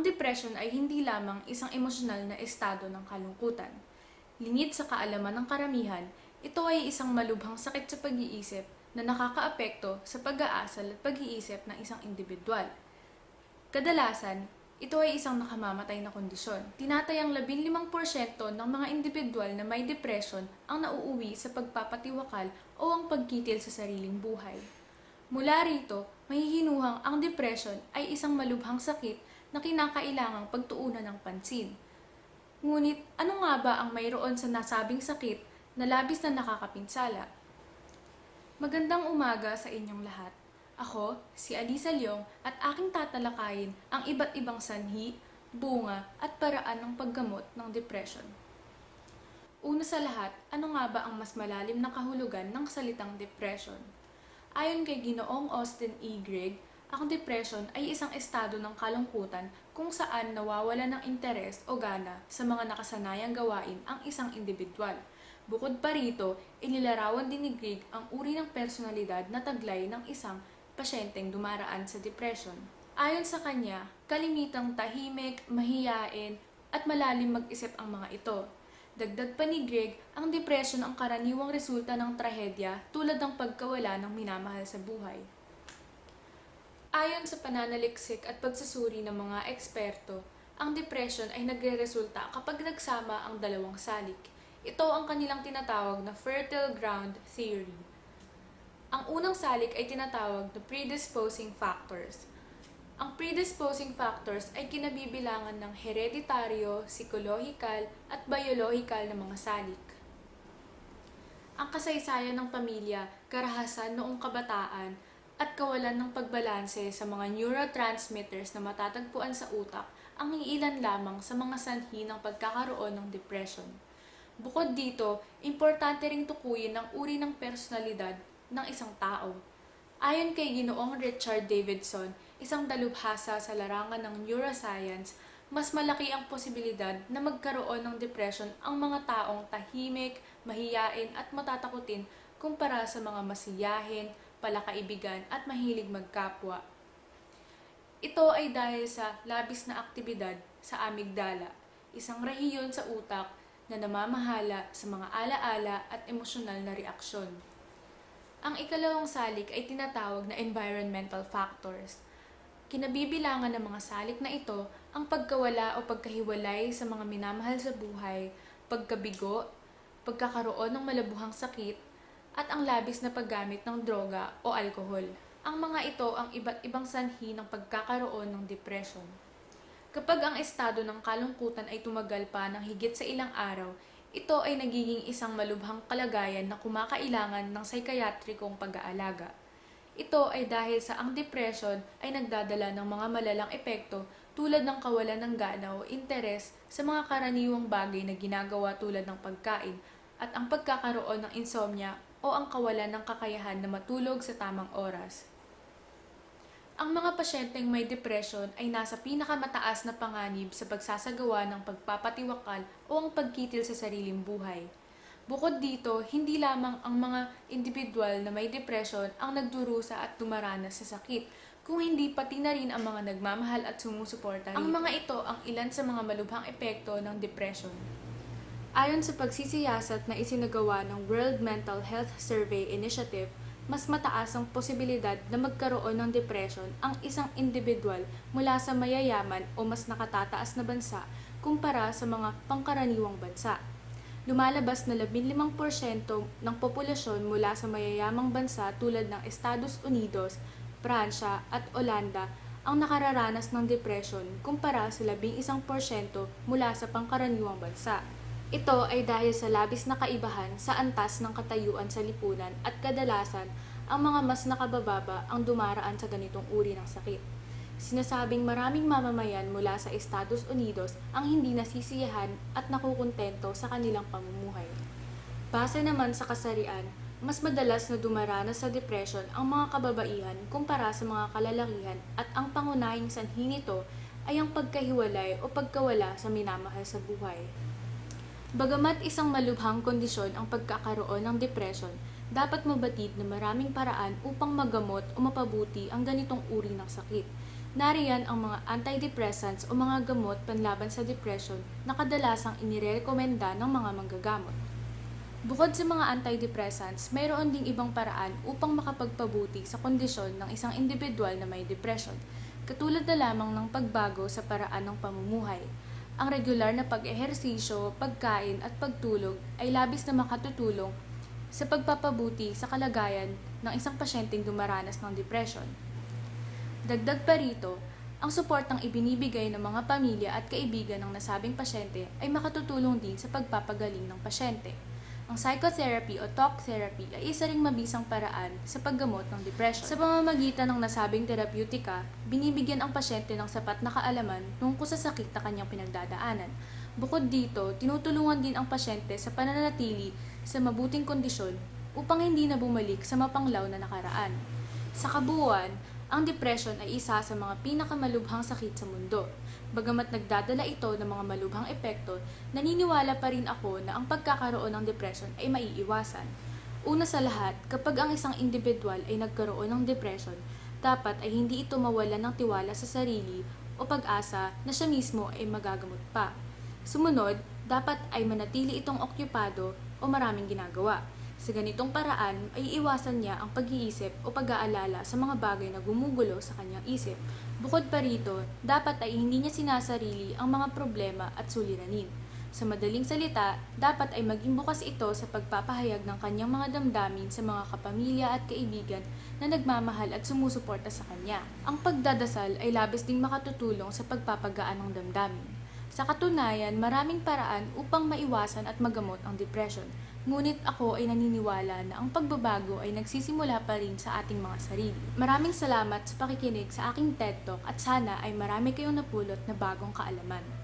depression ay hindi lamang isang emosyonal na estado ng kalungkutan. Lingid sa kaalaman ng karamihan, ito ay isang malubhang sakit sa pag-iisip na nakakaapekto sa pag-aasal at pag-iisip ng isang individual. Kadalasan, ito ay isang nakamamatay na kondisyon. Tinatayang 15% ng mga individual na may depression ang nauuwi sa pagpapatiwakal o ang pagkitil sa sariling buhay. Mula rito, mahihinuhang ang depression ay isang malubhang sakit na kinakailangang pagtuunan ng pansin. Ngunit ano nga ba ang mayroon sa nasabing sakit na labis na nakakapinsala? Magandang umaga sa inyong lahat. Ako, si Alisa Leong at aking tatalakayin ang iba't ibang sanhi, bunga at paraan ng paggamot ng depression. Una sa lahat, ano nga ba ang mas malalim na kahulugan ng salitang depression? Ayon kay Ginoong Austin E. Grigg, ang depression ay isang estado ng kalungkutan kung saan nawawala ng interes o gana sa mga nakasanayang gawain ang isang individual. Bukod pa rito, inilarawan din ni Grigg ang uri ng personalidad na taglay ng isang pasyenteng dumaraan sa depression. Ayon sa kanya, kalimitang tahimik, mahiyain, at malalim mag-isip ang mga ito. Dagdag pa ni Greg, ang depression ang karaniwang resulta ng trahedya tulad ng pagkawala ng minamahal sa buhay. Ayon sa pananaliksik at pagsusuri ng mga eksperto, ang depression ay nagre-resulta kapag nagsama ang dalawang salik. Ito ang kanilang tinatawag na fertile ground theory. Ang unang salik ay tinatawag na predisposing factors. Ang predisposing factors ay kinabibilangan ng hereditaryo, psikolohikal at biological na mga salik. Ang kasaysayan ng pamilya, karahasan noong kabataan, at kawalan ng pagbalanse sa mga neurotransmitters na matatagpuan sa utak ang iilan lamang sa mga sanhi ng pagkakaroon ng depression. Bukod dito, importante ring tukuyin ang uri ng personalidad ng isang tao. Ayon kay Ginoong Richard Davidson, isang dalubhasa sa larangan ng neuroscience, mas malaki ang posibilidad na magkaroon ng depression ang mga taong tahimik, mahiyain at matatakutin kumpara sa mga masiyahin, palakaibigan at mahilig magkapwa. Ito ay dahil sa labis na aktibidad sa amygdala, isang rehiyon sa utak na namamahala sa mga alaala at emosyonal na reaksyon. Ang ikalawang salik ay tinatawag na environmental factors. Kinabibilangan ng mga salik na ito ang pagkawala o pagkahiwalay sa mga minamahal sa buhay, pagkabigo, pagkakaroon ng malabuhang sakit, at ang labis na paggamit ng droga o alkohol. Ang mga ito ang iba't ibang sanhi ng pagkakaroon ng depression. Kapag ang estado ng kalungkutan ay tumagal pa ng higit sa ilang araw, ito ay nagiging isang malubhang kalagayan na kumakailangan ng psychiatrikong pag-aalaga. Ito ay dahil sa ang depression ay nagdadala ng mga malalang epekto tulad ng kawalan ng gana o interes sa mga karaniwang bagay na ginagawa tulad ng pagkain at ang pagkakaroon ng insomnia o ang kawalan ng kakayahan na matulog sa tamang oras. Ang mga pasyenteng may depression ay nasa pinakamataas na panganib sa pagsasagawa ng pagpapatiwakal o ang pagkitil sa sariling buhay. Bukod dito, hindi lamang ang mga individual na may depression ang nagdurusa at dumaranas sa sakit, kung hindi pati na rin ang mga nagmamahal at sumusuporta. Ang mga ito ang ilan sa mga malubhang epekto ng depression. Ayon sa pagsisiyasat na isinagawa ng World Mental Health Survey Initiative, mas mataas ang posibilidad na magkaroon ng depression ang isang individual mula sa mayayaman o mas nakatataas na bansa kumpara sa mga pangkaraniwang bansa. Lumalabas na 15% ng populasyon mula sa mayayamang bansa tulad ng Estados Unidos, Pransya at Olanda ang nakararanas ng depression kumpara sa 11% mula sa pangkaraniwang bansa. Ito ay dahil sa labis na kaibahan sa antas ng katayuan sa lipunan at kadalasan ang mga mas nakabababa ang dumaraan sa ganitong uri ng sakit. Sinasabing maraming mamamayan mula sa Estados Unidos ang hindi nasisiyahan at nakukontento sa kanilang pamumuhay. Base naman sa kasarian, mas madalas na dumaranas sa depression ang mga kababaihan kumpara sa mga kalalakihan at ang pangunahing sanhi nito ay ang pagkahiwalay o pagkawala sa minamahal sa buhay. Bagamat isang malubhang kondisyon ang pagkakaroon ng depression, dapat mabatid na maraming paraan upang magamot o mapabuti ang ganitong uri ng sakit. Nariyan ang mga antidepressants o mga gamot panlaban sa depression na kadalasang inirekomenda ng mga manggagamot. Bukod sa mga antidepressants, mayroon ding ibang paraan upang makapagpabuti sa kondisyon ng isang individual na may depression, katulad na lamang ng pagbago sa paraan ng pamumuhay. Ang regular na pag-ehersisyo, pagkain at pagtulog ay labis na makatutulong sa pagpapabuti sa kalagayan ng isang pasyenteng dumaranas ng depression. Dagdag pa rito, ang suportang ibinibigay ng mga pamilya at kaibigan ng nasabing pasyente ay makatutulong din sa pagpapagaling ng pasyente. Ang psychotherapy o talk therapy ay isa ring mabisang paraan sa paggamot ng depression. Sa pamamagitan ng nasabing terapeutika, binibigyan ang pasyente ng sapat na kaalaman tungkol sa sakit na kanyang pinagdadaanan. Bukod dito, tinutulungan din ang pasyente sa pananatili sa mabuting kondisyon upang hindi na bumalik sa mapanglaw na nakaraan. Sa kabuuan, ang depression ay isa sa mga pinakamalubhang sakit sa mundo. Bagamat nagdadala ito ng mga malubhang epekto, naniniwala pa rin ako na ang pagkakaroon ng depression ay maiiwasan. Una sa lahat, kapag ang isang individual ay nagkaroon ng depression, dapat ay hindi ito mawalan ng tiwala sa sarili o pag-asa na siya mismo ay magagamot pa. Sumunod, dapat ay manatili itong okupado o maraming ginagawa. Sa ganitong paraan ay iwasan niya ang pag-iisip o pag-aalala sa mga bagay na gumugulo sa kanyang isip. Bukod pa rito, dapat ay hindi niya sinasarili ang mga problema at suliranin. Sa madaling salita, dapat ay maging bukas ito sa pagpapahayag ng kanyang mga damdamin sa mga kapamilya at kaibigan na nagmamahal at sumusuporta sa kanya. Ang pagdadasal ay labis ding makatutulong sa pagpapagaan ng damdamin. Sa katunayan, maraming paraan upang maiwasan at magamot ang depression. Ngunit ako ay naniniwala na ang pagbabago ay nagsisimula pa rin sa ating mga sarili. Maraming salamat sa pakikinig sa aking TED Talk at sana ay marami kayong napulot na bagong kaalaman.